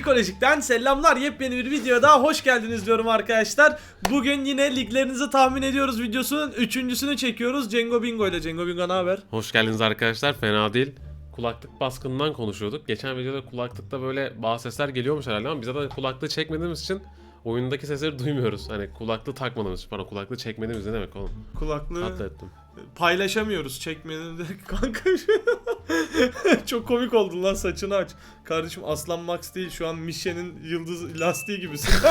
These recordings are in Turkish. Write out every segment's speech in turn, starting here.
Ekolojik'ten selamlar. Yepyeni bir videoya daha hoş geldiniz diyorum arkadaşlar. Bugün yine liglerinizi tahmin ediyoruz videosunun üçüncüsünü çekiyoruz. Cengo Bingo ile. Cengo Bingo ne haber? Hoş geldiniz arkadaşlar. Fena değil. Kulaklık baskınından konuşuyorduk. Geçen videoda kulaklıkta böyle bazı sesler geliyormuş herhalde ama biz zaten kulaklığı çekmediğimiz için oyundaki sesleri duymuyoruz. Hani kulaklığı takmadığımız için. Bana kulaklığı çekmediğimiz ne demek oğlum? Kulaklığı Atla ettim. Paylaşamıyoruz çekmeni de kanka. Çok komik oldun lan saçını aç. Kardeşim Aslan Max değil şu an Mişe'nin yıldız lastiği gibisin.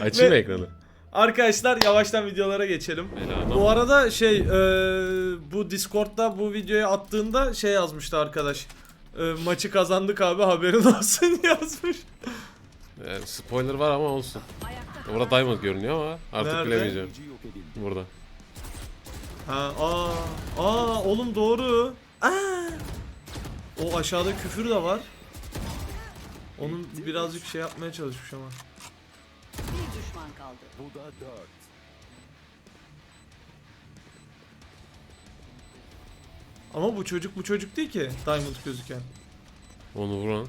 Açayım Ve- ekranı? Arkadaşlar yavaştan videolara geçelim. Helal Bu arada şey e, bu Discord'da bu videoyu attığında şey yazmıştı arkadaş. E, maçı kazandık abi haberin olsun yazmış. Yani spoiler var ama olsun. Orada Diamond görünüyor ama artık Nerede? bilemeyeceğim. Burada. Ha, aa, aa oğlum doğru. Aa. O aşağıda küfür de var. Onun birazcık şey yapmaya çalışmış ama. Bir düşman kaldı. Ama bu çocuk bu çocuk değil ki Diamond gözüken. Onu vuran.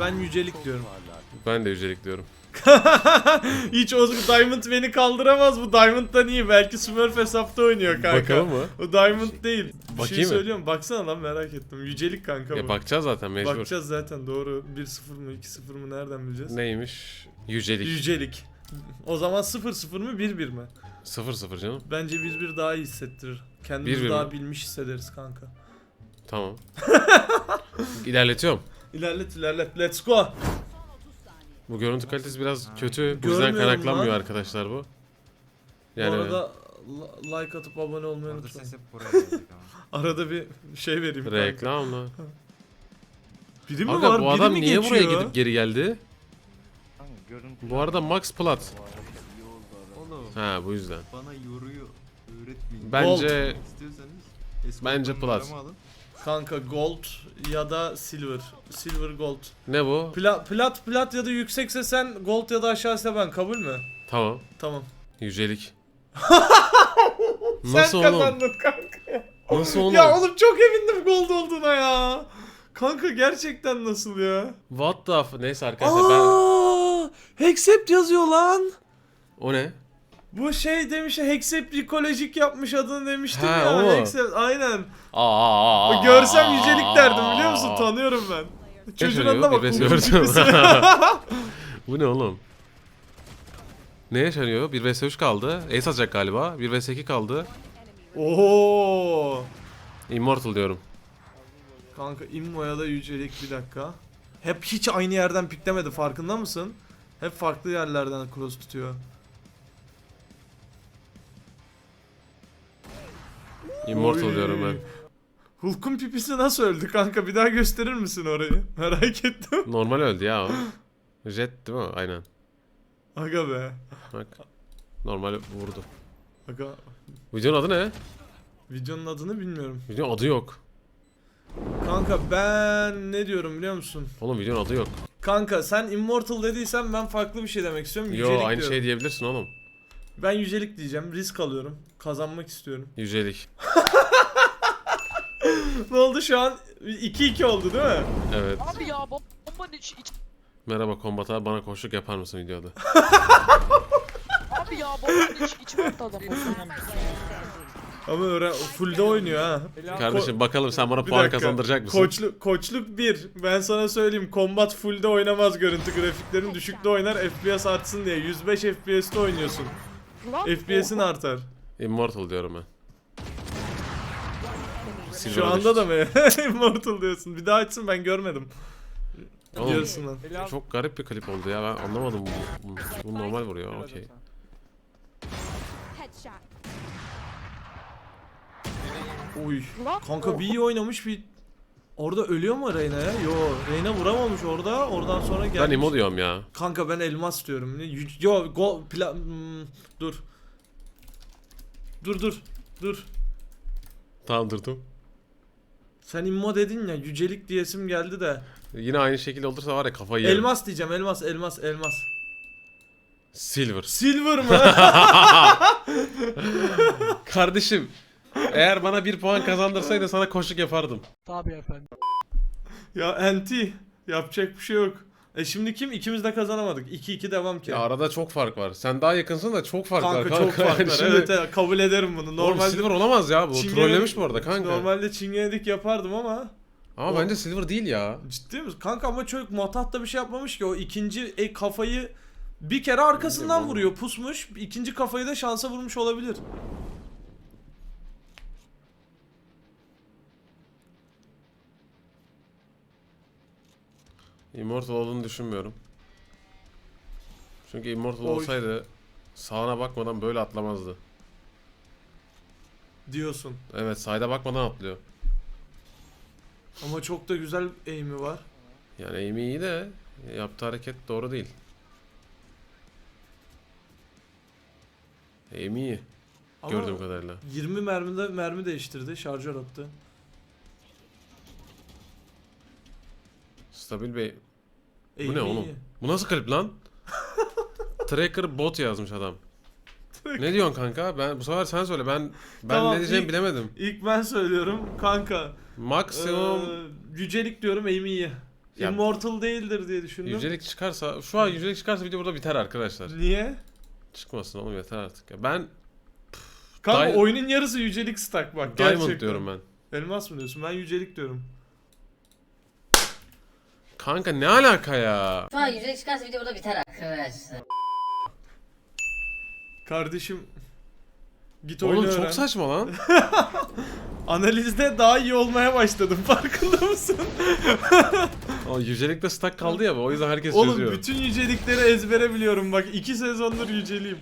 Ben yücelik diyorum. Ben de yücelik diyorum. Hiç o Diamond beni kaldıramaz bu Diamond'dan iyi. Belki Smurf hesapta oynuyor kanka. Bakalım mı? O Diamond değil. Bir şey mı? söylüyorum. Baksana lan merak ettim. Yücelik kanka Ya bu. bakacağız zaten mecbur. Bakacağız zaten doğru. 1-0 mı 2-0 mı nereden bileceğiz? Neymiş? Yücelik. Yücelik. O zaman 0-0 mı 1-1 mi? 0-0 canım. Bence 1-1 daha iyi hissettirir. Kendimizi 1-1 daha mi? bilmiş hissederiz kanka. Tamam. İlerletiyorum. İlerlet ilerlet. Let's go. Bu görüntü kalitesi biraz kötü. Bu yüzden Görmüyorum kaynaklanmıyor lan. arkadaşlar bu. Bu Yani arada la- like atıp abone olmayı Arada unutmayın. ses hep buraya gelecek ama. Arada bir şey vereyim kanka. reklam mı? Biri mi Aga var? bu Biri adam mi niye buraya geçiyor? gidip geri geldi? Kanka görüntü. Bu arada Max Plat. Oğlum Ha bu yüzden. bana yoruyor. Öğretmeyin. Bence İstiyorsanız Bence alın. Kanka gold ya da silver. Silver gold. ne bu? Pla- plat plat ya da yüksekse sen gold ya da aşağıysa ben kabul mü? Tamam. Tamam. Yücelik. sen Nasıl oğlum? kazandın kanka. Nasıl oğlum? Ya oğlum çok emindim gold olduğuna ya. Kanka gerçekten nasıl ya? What the f- Neyse arkadaşlar ben... Aa, Hexept yazıyor lan. O ne? Bu şey demiş Hexept ekolojik yapmış adını demiştim Ha, ya. o. Hexept aynen. Aa, Görsem yücelik derdim biliyor musun? Tanıyorum ben. Çocuğun adına bak. bir gördüm. pipisi. Bu ne oğlum? Ne yaşanıyor? 1 vs 3 kaldı. Ace atacak galiba. 1 vs 2 kaldı. Oo. Immortal diyorum. Kanka immoya da yücelik bir dakika. Hep hiç aynı yerden piklemedi farkında mısın? Hep farklı yerlerden cross tutuyor. Immortal Oy. diyorum ben. Hulk'un pipisi nasıl öldü kanka? Bir daha gösterir misin orayı? Merak ettim. Normal öldü ya o. Jet değil mi? Aynen. Aga be. Bak. Normal vurdu. Aga. Videonun adı ne? Videonun adını bilmiyorum. Videonun adı yok. Kanka ben ne diyorum biliyor musun? Oğlum videonun adı yok. Kanka sen immortal dediysen ben farklı bir şey demek istiyorum. Yo Yücelik aynı diyorum. şey diyebilirsin oğlum. Ben yücelik diyeceğim. Risk alıyorum. Kazanmak istiyorum. Yücelik. ne oldu şu an? 2-2 oldu değil mi? Evet. Abi ya bom- bombanın iç, iç Merhaba kombata bana koşluk yapar mısın videoda? abi ya bombanın iç içi vardı adam. Ama öğren fullde oynuyor ha. Kardeşim bakalım sen bana Bir puan dakika. kazandıracak mısın? Koçluk, koçluk 1. Ben sana söyleyeyim. Combat fullde oynamaz görüntü grafiklerin. Düşükte oynar FPS artsın diye. 105 FPS'te oynuyorsun. Lan FPS'in artar. Immortal diyorum ben. Silver Şu anda da mı? Immortal diyorsun. Bir daha açsın ben görmedim. Oğlum, Diyorsun lan. Çok garip bir klip oldu ya ben anlamadım bu, bu, bu normal vuruyor okey. Uy. Kanka bir iyi oynamış bir... Orada ölüyor mu Reyna ya? Yo, Reyna vuramamış orada. Oradan sonra gelmiş. Ben Imo diyorum ya. Kanka ben elmas diyorum. Yo, go, pla... hmm, dur. Dur dur. Dur. Tamam durdum. Sen immo dedin ya yücelik diyesim geldi de. Yine aynı şekilde olursa var ya kafayı yerim. Elmas diyeceğim elmas elmas elmas. Silver. Silver mı? Kardeşim Eğer bana bir puan kazandırsaydı sana koşuk yapardım. Tabii efendim. Ya enti. Yapacak bir şey yok. E şimdi kim? İkimiz de kazanamadık. 2-2 devam ki. Ya arada çok fark var. Sen daha yakınsın da çok fark kanka, var kanka. çok fark var. şimdi- Evet, evet kabul ederim bunu. Oğlum Normalde silver olamaz ya bu. Çingene- Trollemiş bu arada kanka. Normalde çingenedik yapardım ama Ama O- bence silver değil ya. ciddi misin? Kanka ama çok matahta bir şey yapmamış ki o ikinci e, kafayı bir kere arkasından oğlum. vuruyor pusmuş. ikinci kafayı da şansa vurmuş olabilir. Immortal olduğunu düşünmüyorum. Çünkü Immortal Oy. olsaydı sağına bakmadan böyle atlamazdı. Diyorsun. Evet sayda bakmadan atlıyor. Ama çok da güzel aim'i var. Yani aim'i iyi de yaptığı hareket doğru değil. Aim'i iyi Ama gördüğüm kadarıyla. 20 mermide mermi değiştirdi. Şarjör attı. Stabil Bey. Bu ne oğlum? Bu nasıl klip lan? Tracker bot yazmış adam. ne diyorsun kanka? Ben bu sefer sen söyle. Ben ben Tamam, ne diyeceğimi ilk- bilemedim. İlk ben söylüyorum. Kanka. Maksimum Ee, yücelik diyorum iyi. Ya- Immortal değildir diye düşündüm. yücelik çıkarsa şu an yücelik çıkarsa video burada biter arkadaşlar. Niye? Çıkmasın oğlum yeter artık. Ya ben Kanka Di- oyunun yarısı yücelik stack bak Diamond gerçekten. diyorum ben. Elmas mı diyorsun? Ben yücelik diyorum. Kanka ne alaka ya? Şu an yüzeye çıkarsa video burada biter arkadaşlar. Kardeşim git oyunu Oğlum öğren. çok saçma lan. Analizde daha iyi olmaya başladım farkında mısın? O yücelikte stuck kaldı ya bu. O yüzden herkes Oğlum çözüyor. bütün yücelikleri ezbere biliyorum bak. iki sezondur yüceliyim.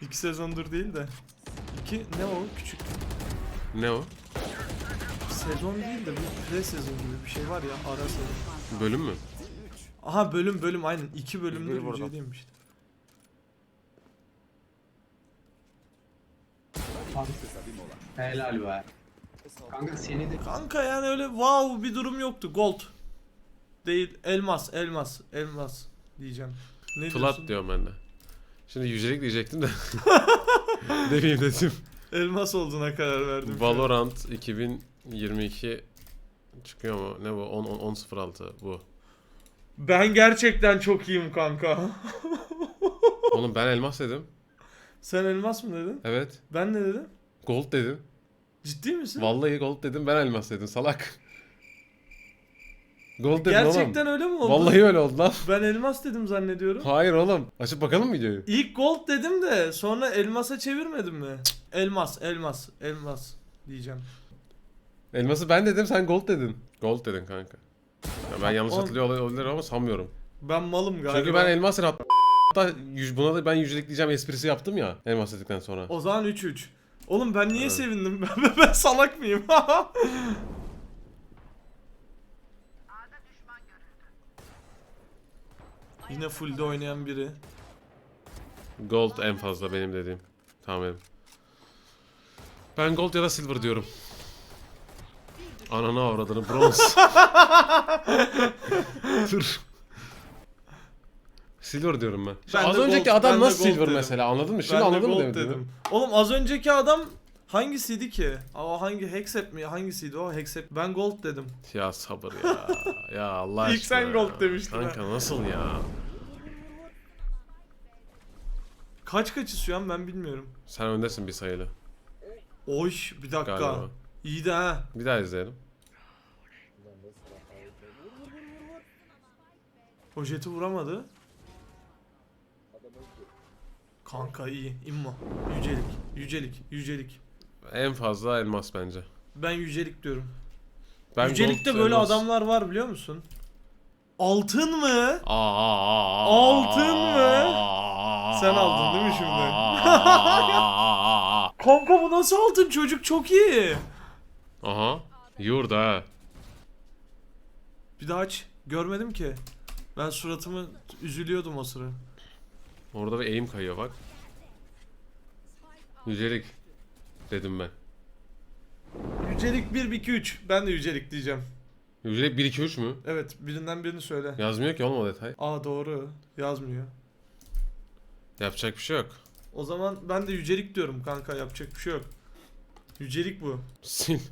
İki sezondur değil de. İki ne o küçük Ne o? Sezon değil de bir pre sezon gibi bir şey var ya ara sezon. Bölüm mü? Aha bölüm bölüm aynen iki bölümdür Biri burada. yüceliyim işte. Helal be. Kanka seni de Kanka yani öyle wow bir durum yoktu. Gold. Değil elmas elmas elmas diyeceğim. Ne diyorsun? Flat diyorum ben de. Şimdi yücelik diyecektim de. Demeyeyim dedim. Elmas olduğuna karar verdim. Valorant 2022 çıkıyor mu? Ne bu? 10 10 06 bu. Ben gerçekten çok iyiyim kanka. Oğlum ben elmas dedim. Sen elmas mı dedin? Evet. Ben ne dedim? Gold dedim. Ciddi misin? Vallahi gold dedim ben elmas dedim salak. Gold dedim Gerçekten oğlum. öyle mi oldu? Vallahi öyle oldu lan. Ben elmas dedim zannediyorum. Hayır oğlum. Açıp bakalım videoyu. İlk gold dedim de sonra elmasa çevirmedim mi? Elmas, elmas, elmas diyeceğim. Elması ben dedim sen gold dedin. Gold dedin kanka. Ya ben yanlış Oğlum- hatırlıyor olabilirim ama sanmıyorum. Ben malım galiba. Çünkü ben elmas. Hatta yüz- buna da ben yücelik diyeceğim esprisi yaptım ya elmas dedikten sonra. O zaman 3-3. Oğlum ben niye Evet. sevindim? Ben, ben salak mıyım? Yine fullde oynayan biri. Gold en fazla benim dediğim. Tahminim. Ben gold ya da silver diyorum. Ananı avradını bronz. Dur. Silver diyorum ben. Ben az de önceki gold- adam de nasıl gold silver dedim. mesela anladın mı? Şimdi ben de anladın mı gold dedim. dedim. Oğlum az önceki adam hangisiydi ki? Aa hangi Hexep mi? Hangisiydi o? Hexep. Ben gold dedim. Ya sabır ya. ya Allah aşkına. İlk sen ya. gold demiştin ha. Kanka nasıl ya? Kaç kaçı şu an ben bilmiyorum. Sen öndesin bir sayılı. Oy bir dakika. Galiba. İyi de ha. Bir daha izleyelim. O jeti vuramadı. Kanka iyi. İmmo. Yücelik. Yücelik. Yücelik. En fazla elmas bence. Ben yücelik diyorum. Ben Yücelikte gold, böyle elmas. adamlar var biliyor musun? Altın mı? Aa, Altın mı? Sen aldın değil mi şimdi? Kanka bu nasıl altın çocuk çok iyi. Aha. Yurda ha. Bir daha aç. Görmedim ki. Ben suratımı üzülüyordum o sıra. Orada bir eğim kayıyor bak. Yücelik. Dedim ben. Yücelik 1 2 3. Ben de yücelik diyeceğim. Yücelik 1 2 3 mü? Evet, birinden birini söyle. Yazmıyor ki oğlum o detay. Aa doğru. Yazmıyor. Yapacak bir şey yok. O zaman ben de yücelik diyorum kanka yapacak bir şey yok. Yücelik bu. Sil.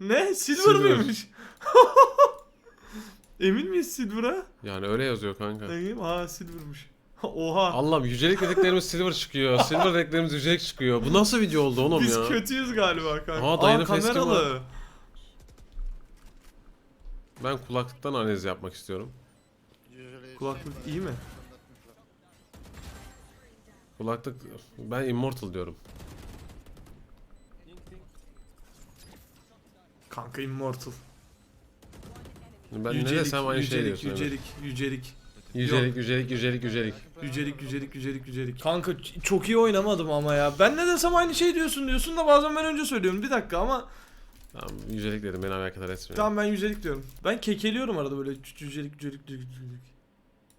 Ne? Silver, Silver. mıymış? Emin miyiz Silver'a? Yani öyle yazıyor kanka. Bakayım. Ha Silver'mış. Oha. Allah'ım yücelik dediklerimiz silver çıkıyor. Silver dediklerimiz yücelik çıkıyor. Bu nasıl video oldu oğlum Biz ya? kötüyüz galiba kanka. Aa, Aa, Dayana kameralı. Ben kulaklıktan analiz yapmak istiyorum. Kulaklık iyi mi? Kulaklık ben immortal diyorum. Kanka Immortal. Ben ne desem aynı şey yücelik, diyorsun. evet. yücelik, yücelik, Yücelik, yücelik, yücelik, yücelik. yücelik, yücelik, yücelik, yücelik. Kanka çok iyi oynamadım ama ya. Ben ne desem aynı şey diyorsun diyorsun da bazen ben önce söylüyorum. Bir dakika ama Tamam yücelik dedim beni alakadar etmiyor. tamam ben yücelik diyorum. Ben kekeliyorum arada böyle yücelik, yücelik, yücelik, yücelik.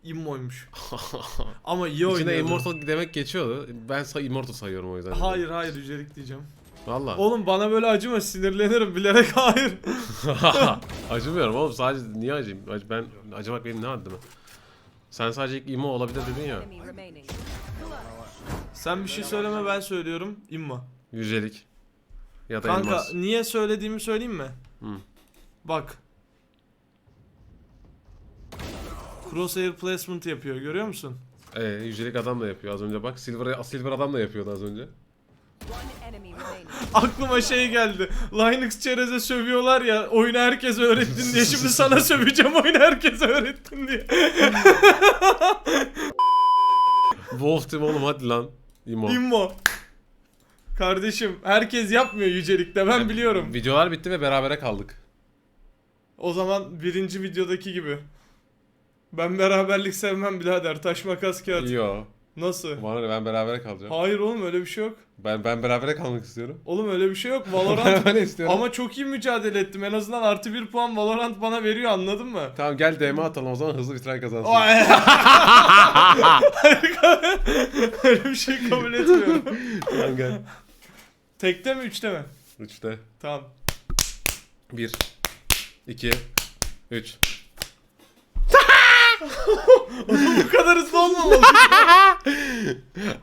İmmoymuş. Ama iyi İçine oynuyordu. immortal demek geçiyordu. Ben say immortal sayıyorum o yüzden. Hayır hayır yücelik diyeceğim. Valla. Oğlum bana böyle acıma sinirlenirim bilerek hayır. Acımıyorum oğlum sadece niye acıyım? Ac- Ben acımak benim ne haddime? Sen sadece ilk imo olabilir dedin ya. Enemy remaining. Sen bir şey söyleme ben söylüyorum. İmma. Yücelik. Ya da Kanka elmas. niye söylediğimi söyleyeyim mi? Hı. Bak. Crosshair placement yapıyor görüyor musun? Ee, yücelik adam da yapıyor az önce bak. Silver, silver adam da yapıyordu az önce. Aklıma şey geldi. Linux çereze sövüyorlar ya oyunu herkese öğrettin diye şimdi sana söveceğim oyunu herkese öğrettin diye. Wolf Team oğlum hadi lan. İmo. İmmo. Kardeşim herkes yapmıyor yücelikte ben biliyorum. Videolar bitti ve berabere kaldık. O zaman birinci videodaki gibi. Ben beraberlik sevmem birader. Taş makas kağıt. Yo. Nasıl? Bana ne ben berabere kalacağım. Hayır oğlum öyle bir şey yok. Ben ben berabere kalmak istiyorum. Oğlum öyle bir şey yok. Valorant ben istiyorum. ama çok iyi mücadele ettim. En azından artı bir puan Valorant bana veriyor anladın mı? Tamam gel DM atalım o zaman hızlı bitiren kazansın. Öyle bir şey kabul etmiyorum. Tamam gel. Tekte mi üçte mi? Üçte. Tamam. Bir. iki, Üç. Bu kadar hızlı olmamalı.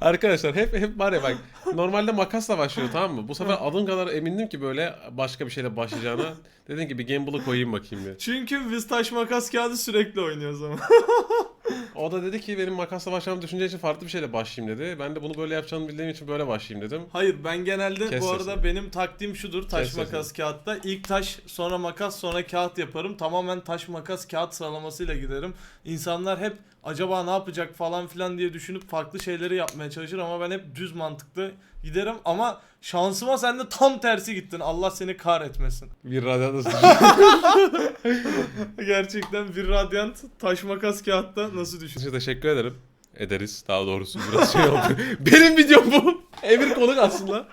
Arkadaşlar hep hep var ya bak normalde makasla başlıyor tamam mı? Bu sefer adım kadar emindim ki böyle başka bir şeyle başlayacağına. Dedim ki bir gamble'ı koyayım bakayım bir. Çünkü biz taş makas kağıdı sürekli oynuyoruz ama. O da dedi ki benim makasla başlamam düşünce için farklı bir şeyle başlayayım dedi. Ben de bunu böyle yapacağını bildiğim için böyle başlayayım dedim. Hayır ben genelde Kes bu arada sesini. benim taktiğim şudur taş Kes makas kağıtta. İlk taş sonra makas sonra kağıt yaparım. Tamamen taş makas kağıt sıralamasıyla giderim. İnsanlar hep acaba ne yapacak falan filan diye düşünüp farklı şeyleri yapmaya çalışır ama ben hep düz mantıklı giderim ama şansıma sen de tam tersi gittin. Allah seni kahretmesin. Bir radyanda Gerçekten bir radyant taş makas kağıtta nasıl düşün? için teşekkür ederim. Ederiz daha doğrusu biraz şey oldu. benim videom bu. Emir konuk aslında.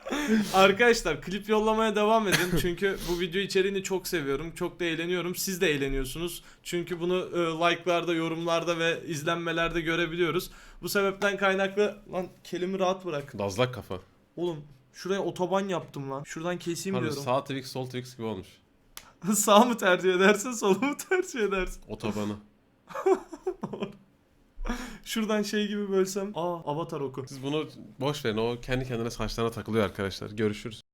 Arkadaşlar klip yollamaya devam edin. Çünkü bu video içeriğini çok seviyorum. Çok da eğleniyorum. Siz de eğleniyorsunuz. Çünkü bunu e, like'larda, yorumlarda ve izlenmelerde görebiliyoruz. Bu sebepten kaynaklı lan kelimi rahat bırak. Dazlak kafa. Oğlum şuraya otoban yaptım lan. Şuradan keseyim Harbi diyorum. sağ Twix sol Twix gibi olmuş. Sağ mı tercih edersin, solu mu tercih edersin? Otobanı. Şuradan şey gibi bölsem. Aa, avatar oku. Siz bunu boş verin o kendi kendine saçlarına takılıyor arkadaşlar. Görüşürüz.